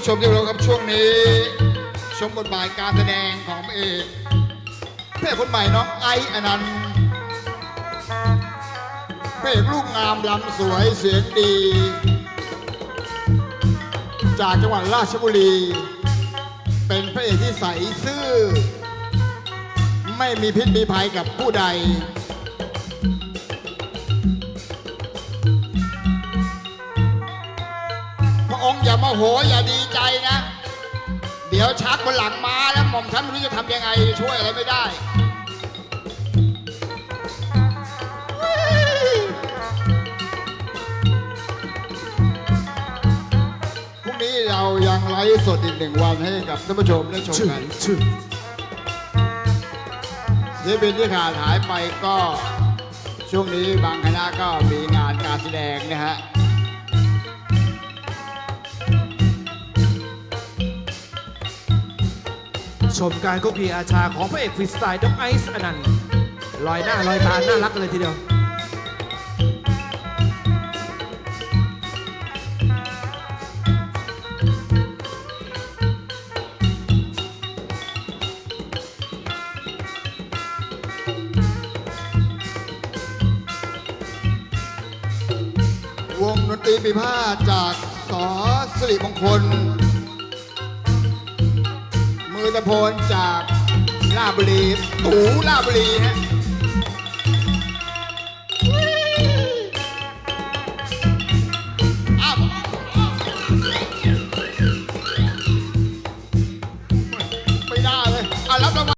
ผู้ชมที่เคาครับช่วงนี้ ชมบทบาทการแสดงของเอกพระเอกคนใหม่น้องไอซ์อนันต์พระเอกลูกงามลำสวยเสียงดี จากจังหวัดราชบุรี เป็นพระเอกที่ใสซื่อ ไม่มีพิษมีภัยกับผู้ใด องค์อย่ามาโหอย่าดีใจนะ เดี๋ยวชักบนหลังมาแล้วหม่อมฉันไม่รู้จะทำยังไงช่วยอะไรไม่ได้พรุ่งนี้เรายังไลฟ์สดอีกหนึ่งวันให้กับท่านผู้ชมได้ชมกันชื่อศิลปินที่ขาดหายไปก็ช่วงนี้บางคณะก็มีงานการแสดงนะฮะ ชมการกุกกีอาชาของพระเอกฟรีสไตล์น้องไอซ์อนันต์ลอยหน้าลอยตาน่ารักเลยทีเดียววงดนตรีปีพาจากสอสิริมงคล มิตรพลจากลาบุรีตูลาบุรีฮะไม่ได้เลยอะรับรา